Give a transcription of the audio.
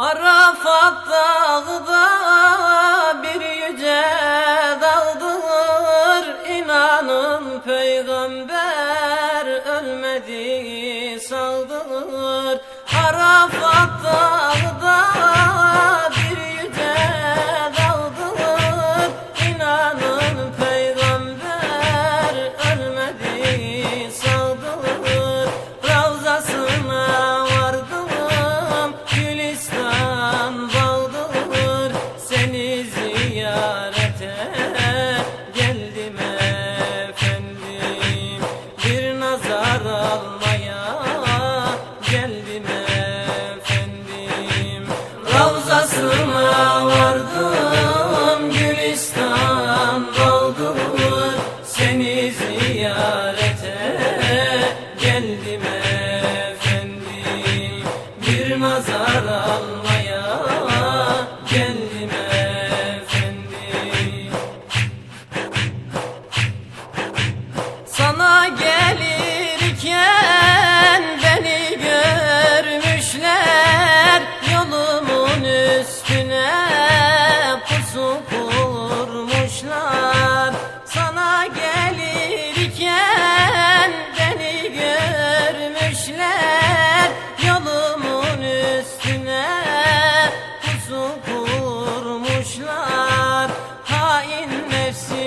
Arafat dağda bir yüce dağdır İnanın peygamber ölmedi sağdır Arafat dağda ziyarete geldim efendim. Bir nazar almaya geldim efendim. Ravzasına vardım Gülistan baldır Seni ziyarete geldim efendim. Bir nazar almaya üstüne pusu kurmuşlar Sana gelirken beni görmüşler. Yolumun üstüne pusu kurmuşlar Hain nefsi